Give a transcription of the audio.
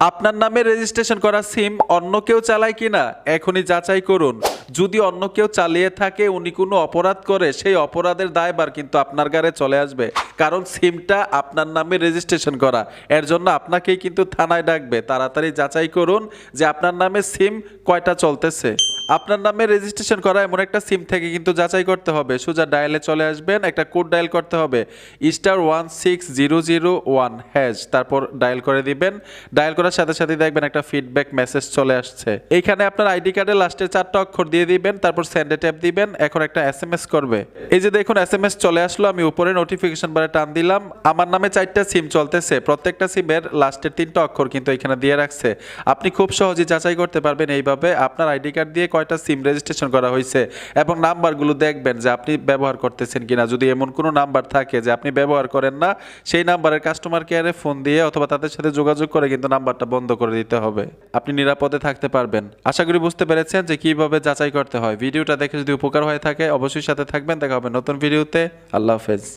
আপনার নামে রেজিস্ট্রেশন করা সিম অন্য কেউ চালায় কিনা, এখনই যাচাই করুন। যদি অন্য কেউ চালিয়ে থাকে, উনি কোনো অপরাধ করে, সেই অপরাধের দায়বার কিন্তু আপনার গাড়ে চলে আসবে। কারণ সিমটা আপনার নামে রেজিস্ট্রেশন করা। এর জন্য আপনাকেই কিন্তু থানায় ডাকবে। তাড়াতাড়ি যাচাই করুন যে আপনার নামে সিম কয়টা চলতেছে। আপনার নামে রেজিস্ট্রেশন করা এমন একটা সিম থেকে কিন্তু যাচাই করতে হবে। সোজা ডায়ালে চলে আসবেন, একটা কোড ডায়াল করতে হবে। Star one six zero zero one hash তারপর ডায়াল করে দিবেন। ডায়াল করার সাথে সাথে দেখবেন একটা ফিডব্যাক মেসেজ চলে আসছে। এইখানে আপনার আইডি কার্ডে লাস্টে চারটা অক্ষর দিয়ে দিবেন, তারপর সেন্ডে ট্যাপ দিবেন, এখন একটা এস এম এস করবে। এই যে দেখুন এস এম এস চলে আসলো, আমি উপরে নোটিফিকেশন বারে টান দিলাম। আমার নামে চারটা সিম চলতেছে, প্রত্যেকটা সিমের লাস্টের তিনটা অক্ষর কিন্তু এখানে দিয়ে রাখছে। আপনি খুব সহজে যাচাই করতে পারবেন এইভাবে। আপনার আইডি কার্ড দিয়ে কয়টা সিম রেজিস্ট্রেশন করা হয়েছে এবং নাম্বারগুলো দেখবেন যে আপনি ব্যবহার করতেছেন কিনা। যদি এমন কোনো নাম্বার থাকে যে আপনি ব্যবহার করেন না, সেই নাম্বারের কাস্টমার কেয়ারে ফোন দিয়ে অথবা তাদের সাথে যোগাযোগ করে কিন্তু নাম্বারটা বন্ধ করে দিতে হবে। আপনি নিরাপদে থাকতে পারবেন। আশা করি বুঝতে পেরেছেন যে কীভাবে যাচাই করতে হয়। ভিডিওটা দেখে যদি উপকার হয়ে থাকে, অবশ্যই সাথে থাকবেন। দেখা হবে নতুন ভিডিওতে। আল্লাহ হাফেজ।